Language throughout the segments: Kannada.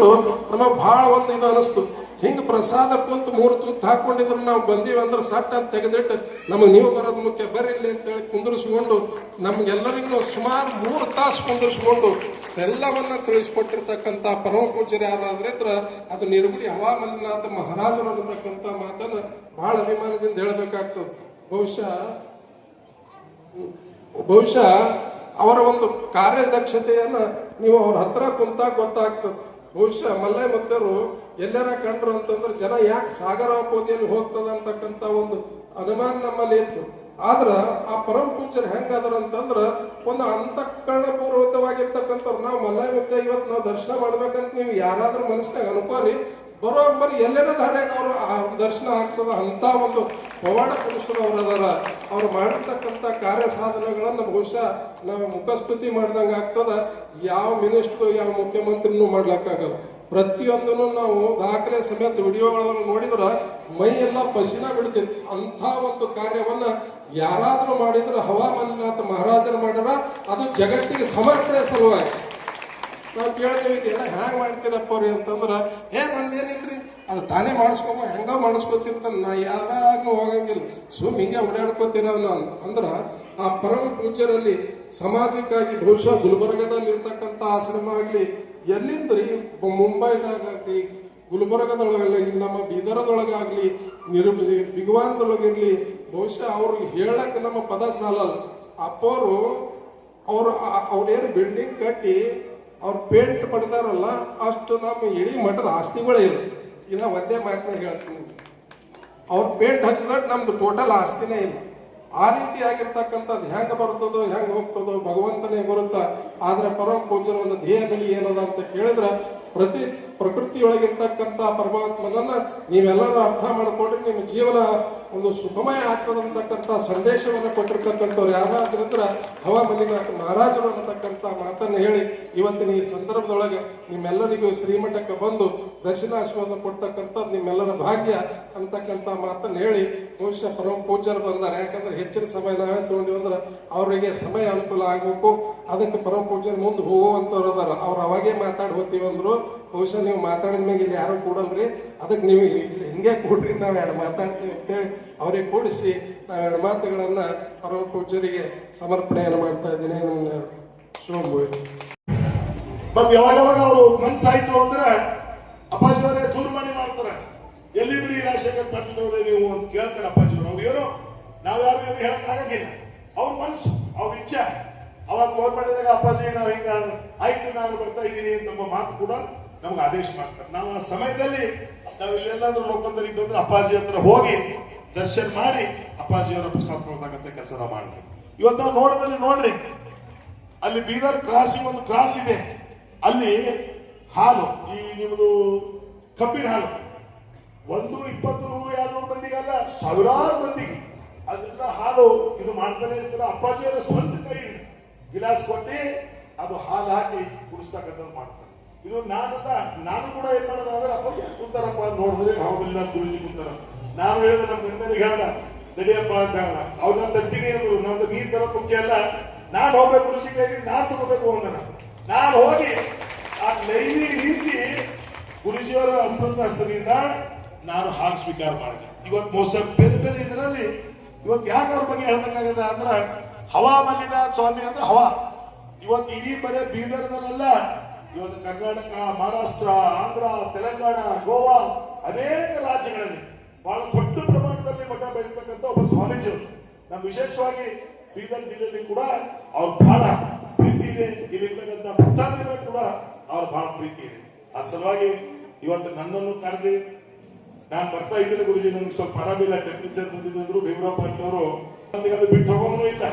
ಕೇಳ್ಕೊಂಡು ನಮಗೆ ಭಾಳ ಒಂದು ಇದು ಅನಿಸ್ತು. ಹಿಂಗೆ ಪ್ರಸಾದ ಕುಂತು ಮೂರು ತುತ್ತು ಹಾಕೊಂಡಿದ್ರು ನಾವು ಬಂದೀವಿ ಅಂದ್ರೆ ಸಟ್ ಅಂತ ತೆಗೆದಿಟ್ಟು ನಮಗೆ ನೀವು ಬರೋದು ಮುಖ್ಯ ಅಂತ ಅಂತೇಳಿ ಕುಂದಿರಿಸ್ಕೊಂಡು ನಮ್ಗೆಲ್ಲರಿಗೂ ಸುಮಾರು ಮೂರು ತಾಸು ಕುಂದಿರಿಸ್ಕೊಂಡು ಎಲ್ಲವನ್ನ ತಿಳಿಸ್ಕೊಟ್ಟಿರ್ತಕ್ಕಂಥ ಪರಮ ಪೂಜ್ಯರು ಯಾರಾದ್ರೆ ಇದ್ರ ಅದು ನಿರ್ಗುಡಿ ಹವಾಮಲಿನಾಥ ಮಹಾರಾಜರು ಅನ್ನತಕ್ಕಂಥ ಮಾತನ್ನ ಬಹಳ ಅಭಿಮಾನದಿಂದ ಹೇಳಬೇಕಾಗ್ತದೆ. ಬಹುಶಃ ಬಹುಶಃ ಅವರ ಒಂದು ಕಾರ್ಯದಕ್ಷತೆಯನ್ನು ನೀವು ಅವ್ರ ಹತ್ರ ಕುಂತ ಗೊತ್ತಾಗ್ತದೆ. ಬಹುಶಃ ಮಲ್ಲೈ ಮತ್ತರು ಎಲ್ಲರ ಕಂಡ್ರು ಅಂತಂದ್ರೆ ಜನ ಯಾಕೆ ಸಾಗರ ಪೋದಿಯಲ್ಲಿ ಹೋಗ್ತದ ಅಂತಕ್ಕಂಥ ಒಂದು ಅನುಮಾನ ನಮ್ಮಲ್ಲಿ ಇತ್ತು. ಆದ್ರ ಆ ಪರಮ ಪೂಜ್ಯರು ಹೆಂಗಾದ್ರ ಅಂತಂದ್ರೆ ಒಂದು ಅಂತಃಕರಣ ಪೂರ್ವಕವಾಗಿರ್ತಕ್ಕಂಥವ್ರು ನಾವು ಮಲ್ಲೈ ಮುದ್ದೆ ಇವತ್ತು ನಾವು ದರ್ಶನ ಮಾಡ್ಬೇಕಂತ ನೀವು ಯಾರಾದ್ರೂ ಮನಸ್ಸಿನಾಗ ಅನ್ಕೋರಿ ಬರೋಬ್ಬರಿ ಎಲ್ಲರ ದಾರ್ಯಾಗ ಅವರು ಆ ದರ್ಶನ ಆಗ್ತದ ಅಂತ ಒಂದು ಪವಾಡ ಪುರುಷರು ಅವರು ಅದಾರ. ಅವ್ರು ಮಾಡಿರ್ತಕ್ಕಂಥ ಕಾರ್ಯ ಸಾಧನೆಗಳನ್ನು ಬಹುಶಃ ನಾವು ಮುಖಸ್ತುತಿ ಮಾಡ್ದಂಗೆ ಆಗ್ತದ. ಯಾವ ಮಿನಿಸ್ಟ್ರು, ಯಾವ ಮುಖ್ಯಮಂತ್ರಿನೂ ಮಾಡ್ಲಿಕ್ಕಾಗಲ್ಲ. ಪ್ರತಿಯೊಂದನ್ನು ನಾವು ದಾಖಲೆ ಸಮೇತ ವಿಡಿಯೋಗಳನ್ನು ನೋಡಿದ್ರೆ ಮೈ ಎಲ್ಲ ಪಸಿನ ಬಿಡ್ತೈತಿ. ಅಂಥ ಒಂದು ಕಾರ್ಯವನ್ನ ಯಾರಾದರೂ ಮಾಡಿದ್ರೆ ಹವಾಮಾನನಾಥ ಮಹಾರಾಜರು ಮಾಡ್ಯಾರ. ಅದು ಜಗತ್ತಿಗೆ ಸಮರ್ಪಣೆ ಸಲುವಾಗಿ. ನಾವು ಕೇಳ್ತೇವೆ ಇದೆಲ್ಲ ಹೇಗೆ ಮಾಡ್ತೀರಪ್ಪ ಅವ್ರಿ? ಅಂತಂದ್ರೆ, ಏ ನಂದೇನಿಲ್ರಿ ಅದು ತಾನೇ ಮಾಡಿಸ್ಕೊಂಬ, ಹೆಂಗ ಮಾಡಿಸ್ಕೊತಿರ್ತಾನ ನಾ ಯಾರಾಗೂ ಹೋಗಂಗಿಲ್ಲ. ಸುಮ್ ಹಿಂಗೆ ಓಡಾಡ್ಕೋತಿರ ನಾನು ಅಂದ್ರೆ, ಆ ಪರಮ ಪೂಜ್ಯರಲ್ಲಿ ಸಮಾಜಕ್ಕಾಗಿ ಬಹುಶಃ ಗುಲ್ಬರ್ಗದಲ್ಲಿ ಇರ್ತಕ್ಕಂಥ ಆಶ್ರಮ ಆಗಲಿ, ಎಲ್ಲಿಂದ್ರಿ ಮುಂಬೈದಾಗಲಿ ಗುಲ್ಬರ್ಗದೊಳಗಲ್ಲಿ ನಮ್ಮ ಬೀದರದೊಳಗಾಗಲಿ, ನಿರು ಬಿಗವಾನ್ದೊಳಗಿರ್ಲಿ, ಬಹುಶಃ ಅವ್ರಿಗೆ ಹೇಳಕ್ಕೆ ನಮ್ಮ ಪದ ಸಾಲಲ್ಲ. ಅಪ್ಪವರು ಅವರು ಅವ್ರೇನು ಬಿಲ್ಡಿಂಗ್ ಕಟ್ಟಿ ಅವ್ರು ಪೇಂಟ್ ಪಡ್ತಾರಲ್ಲ ಅಷ್ಟು ನಮ್ಮ ಇಡೀ ಮಠದ ಆಸ್ತಿಗಳೇ ಇಲ್ಲ ಇನ್ನ ಒಂದೇ ಮಾತನ್ನ ಹೇಳ್ತೀನಿ. ಅವ್ರು ಪೇಂಟ್ ಹಚ್ಚಿದ್ರೆ ನಮ್ದು ಟೋಟಲ್ ಆಸ್ತಿನೇ ಇಲ್ಲ. ಆ ರೀತಿ ಆಗಿರ್ತಕ್ಕಂಥದ್ದು ಹೆಂಗೆ ಬರ್ತದೋ, ಹೆಂಗೆ ಹೋಗ್ತದೋ, ಭಗವಂತನೇ ಬರುತ್ತ ಆದ್ರೆ ಪರಮ ಪೂಜನ ಒಂದು ಧ್ಯೇಯ ಬಲಿ ಏನದ ಅಂತ ಕೇಳಿದ್ರೆ ಪ್ರತಿ ಪ್ರಕೃತಿಯೊಳಗಿರ್ತಕ್ಕಂಥ ಪರಮಾತ್ಮನನ್ನ ನೀವೆಲ್ಲರೂ ಅರ್ಥ ಮಾಡಿಕೊಂಡ್ರೆ ನಿಮ್ಮ ಜೀವನ ಒಂದು ಸುಖಮಯ ಆಗ್ತದಂತಕ್ಕಂಥ ಸಂದೇಶವನ್ನು ಕೊಟ್ಟಿರ್ತಕ್ಕಂಥವ್ರು ಯಾರಾದ್ರಿಂದ ಹವಾಮಲಿನಾಥ ಮಹಾರಾಜರು ಅನ್ನತಕ್ಕಂಥ ಮಾತನ್ನು ಹೇಳಿ ಇವತ್ತಿನ ಈ ಸಂದರ್ಭದೊಳಗೆ ನಿಮ್ಮೆಲ್ಲರಿಗೂ ಶ್ರೀಮಠಕ್ಕೆ ಬಂದು ದರ್ಶನಾಶೀರ್ವಾದ ಕೊಡ್ತಕ್ಕಂಥದ್ದು ನಿಮ್ಮೆಲ್ಲರ ಭಾಗ್ಯ ಅಂತಕ್ಕಂಥ ಮಾತನ್ನು ಹೇಳಿ ಬಹುಶಃ ಪರಮ ಪೂಜಾರು ಬಂದಾರೆ. ಯಾಕಂದ್ರೆ ಹೆಚ್ಚಿನ ಸಮಯ ನಾವೇ ತಗೊಂಡಿವಿ ಅಂದ್ರೆ ಅವರಿಗೆ ಸಮಯ ಅನುಕೂಲ ಆಗಬೇಕು. ಅದಕ್ಕೆ ಪರಮ ಪೂಜಾರು ಮುಂದೆ ಹೋಗುವಂಥವ್ರು ಅದಾರ. ಅವ್ರು ಅವಾಗೇ ಮಾತಾಡಿ ಹೋಗ್ತೀವಿ ಅಂದ್ರು ಬಹುಶಃ ನೀವು ಮಾತಾಡಿದ ಮೇಲೆ ಇಲ್ಲಿ ಯಾರು ಕೂಡಲ್ರಿ? ಅದಕ್ಕೆ ನೀವು ಇಲ್ಲಿ ಹಿಂಗೆ ಕೂಡ್ರಿ, ನಾವು ಎರಡು ಮಾತಾಡ್ತೀವಿ ಅಂತೇಳಿ ಅವರಿಗೆ ಕೂಡಿಸಿ ನಾವು ಎರಡು ಮಾತುಗಳನ್ನ ಪರಮ ಪೂಜರಿಗೆ ಸಮರ್ಪಣೆಯನ್ನು ಮಾಡ್ತಾ ಇದ್ದೀನಿ. ನನ್ನ ಶುಭ ಬಟ್ ಯಾವಾಗ ಯಾವಾಗ ಅವರು ಮನ್ಸಾಯ್ತು ಅಂದ್ರೆ ಅಪ್ಪಾಜಿ ಅವರೇ ದೂರವಾಣಿ ಮಾಡ್ತಾರೆ. ಎಲ್ಲಿದ್ರಿ ರಾಜಶೇಖರ್ ಪಾಟೀಲ್ ಅವರೇ ನೀವು ಅಂತ ಕೇಳ್ತಾರೆ ಅಪ್ಪಾಜಿ ಅವರು. ಅವ್ರು ಏನು, ನಾವು ಯಾರು ಏನು ಹೇಳಕ್ ಆಗಂಗಿಲ್ಲ. ಅವ್ರ ಮನ್ಸು, ಅವ್ರ ಇಚ್ಛೆ. ಅವಾಗ ಫೋನ್ ಮಾಡಿದಾಗ ಅಪ್ಪಾಜಿ, ನಾವು ಹಿಂಗ ಆಯ್ತು, ನಾನು ಬರ್ತಾ ಇದ್ದೀನಿ ಅಂತ ಮಾತು ಕೂಡ ನಮ್ಗೆ ಆದೇಶ ಮಾಡ್ತಾರೆ. ನಾವು ಆ ಸಮಯದಲ್ಲಿ ನಾವು ಇಲ್ಲೆಲ್ಲಾದ್ರೂ ಲೋಕದಲ್ಲಿ ಇದ್ದಂದ್ರೆ ಅಪ್ಪಾಜಿ ಹತ್ರ ಹೋಗಿ ದರ್ಶನ ಮಾಡಿ ಅಪ್ಪಾಜಿಯವರ ಪ್ರಸಾದ ಕೊಡ್ತಕ್ಕಂಥ ಕೆಲಸ ನಾವು ಮಾಡ್ತೀವಿ. ಇವತ್ತು ನಾವು ನೋಡಿದ್ರೆ ನೋಡ್ರಿ. ಅಲ್ಲಿ ಬೀದರ್ ಕ್ರಾಸಿಂಗ್ ಒಂದು ಕ್ರಾಸ್ ಇದೆ. ಅಲ್ಲಿ ಹಾಲು, ಈ ನಿಮ್ಮದು ಕಬ್ಬಿನ ಹಾಲು, ಒಂದು, ಇಪ್ಪತ್ತು, ನೂರು, ಎರಡು ನೂರು ಮಂದಿಗಲ್ಲ ಸಾವಿರಾರು ಮಂದಿಗೆ ಅದೆಲ್ಲ ಹಾಲು ಇದು ಮಾಡ್ತಾನೆ ಇರ್ತಾರೆ. ಅಪ್ಪಾಜಿಯವರ ಸ್ವಂತ ಕೈ ಗಿಲಾಸ್ ಕೊಟ್ಟು ಅದು ಹಾಲು ಹಾಕಿ ಕುಡಿಸ್ತಕ್ಕಂಥದ್ದು ಮಾಡ್ತಾರೆ. ಇದು ನಾನಲ್ಲ ನಾನು ಕೂಡ ಏನ್ ಮಾಡೋದು ಅಂದ್ರೆ ಅಪ್ಪ ಕುಂತಾರಪ್ಪ ಅಂತ ನೋಡಿದ್ರೆ ಹೌದಿಲ್ಲ ಗುರುಜಿ ಕುಂತಾರ. ನಾನು ಹೇಳಿದ್ರೆ ನಮ್ಮ ಗಂಡನಿಗೆ ಹೇಳ್ದ ನಡಿಯಪ್ಪ ಅಂತ ಹೇಳ ಅವ್ರನ್ನ ತರ್ತೀನಿ ಅಂದ್ರು ನಂದು ನೀರ್ ತರ ಮುಖ್ಯ ಅಲ್ಲ. ನಾನು ಹೋಗ್ಬೇಕು ಕೃಷಿ ಕೈದಿ ನಾನ್ ತಗೋಬೇಕು ಅಂದನ. ನಾನು ಹೋಗಿ ಆ ಲೈನಿ ರೀತಿ ಗುರುಜಿಯವರ ಅಮೃತ ಹಸ್ತದಿಂದ ನಾನು ಹಾಲು ಸ್ವೀಕಾರ ಮಾಡಿದೆ. ಇವತ್ತು ಮೋಸ ಬೇರೆ ಬೇರೆ ಇದರಲ್ಲಿ ಇವತ್ತು ಯಾಕೆ ಅವ್ರ ಬಗ್ಗೆ ಹೇಳ್ಬೇಕಾಗದ ಅಂದ್ರೆ ಹವಾ ಸ್ವಾಮಿ ಅಂದ್ರೆ ಹವಾ. ಇವತ್ತು ಇಡೀ ಬರೇ ಬೀದರ್ದಲ್ಲ ಇವತ್ತು ಕರ್ನಾಟಕ, ಮಹಾರಾಷ್ಟ್ರ, ಆಂಧ್ರ, ತೆಲಂಗಾಣ, ಗೋವಾ ಅನೇಕ ರಾಜ್ಯಗಳಲ್ಲಿ ಬಹಳ ದೊಡ್ಡ ಪ್ರಮಾಣದಲ್ಲಿ ಮಠ ಬೆಳೀತಕ್ಕಂಥ ಒಬ್ಬ ಸ್ವಾಮೀಜಿಯವರು. ನಮ್ಮ ವಿಶೇಷವಾಗಿ ಬೀದರ್ ಜಿಲ್ಲೆಯಲ್ಲಿ ಕೂಡ ಅವ್ರ ಬಹಳ ಪ್ರೀತಿ ಇದೆ. ಇಲ್ಲಿರ್ತಕ್ಕಂಥ ಭಕ್ತಾದಿಗಳು ಕೂಡ ಅವ್ರ ಬಹಳ ಪ್ರೀತಿ ಇದೆ. ಆ ಸಲುವಾಗಿ ಇವತ್ತು ನನ್ನನ್ನು ಕರೆದಿ ನಾನು ಬರ್ತಾ ಇದ್ದೀನಿ ಗುರುಜಿ, ನನ್ಗೆ ಸ್ವಲ್ಪ ಆರಾಮಿಲ್ಲ ಟೆಂಪರೇಚರ್ ಬಂದಿದ್ರು ಭೀಮರಾವ್ ಪಾಟೀಲ್ ಅವರು ಬಿಟ್ಟು ಹೋಗೋನು ಇಲ್ಲ.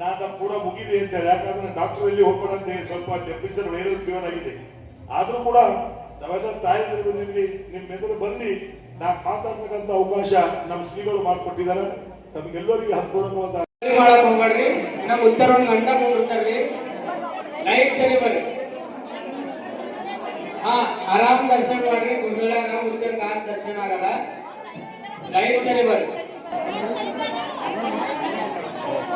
ನಾನು ಕೂಡ ಮುಗಿದೆ ಅಂತ ಹೇಳಿ. ಯಾಕಂದ್ರೆ ಡಾಕ್ಟರ್ ಎಲ್ಲಿ ಹೋಗ್ಬೇಡ ಅಂತ ಹೇಳಿ ಸ್ವಲ್ಪ ಟೆಂಪರೇಚರ್ ವೈರಲ್ ಫೀವರ್ ಆಗಿದೆ. ಆದ್ರೂ ಕೂಡ ನಾವೆಲ್ಲ ತಾಯಿ ಬಂದಿದ್ವಿ. ನಿಮ್ಮ ಎದುರು ಬಂದು ನಾ ಮಾತಾಡ್ತಕ್ಕಂಥ ಅವಕಾಶ ನಮ್ಮ ಶ್ರೀಗಳು ಮಾಡ್ಕೊಟ್ಟಿದ್ದಾರೆ. ತಮಗೆಲ್ಲರಿಗೂ ಸರಿ ಮಾಡಕ್ ಹೋಗ್ಬೇಡ್ರಿ. ನಮ್ಮ ಉತ್ತರ ಒಂದ್ ಅಂಡ ಲೈಟ್ ಸರಿ ಬರ್ರಿ. ಹಾ, ಆರಾಮ್ ದರ್ಶನ ಮಾಡ್ರಿ. ಗುರುಗಳಾಗ ಉತ್ತರ ಕಾಲ್ ದರ್ಶನ ಆಗಲ್ಲ. ಲೈಟ್ ಸರಿ ಬರ್ರಿ.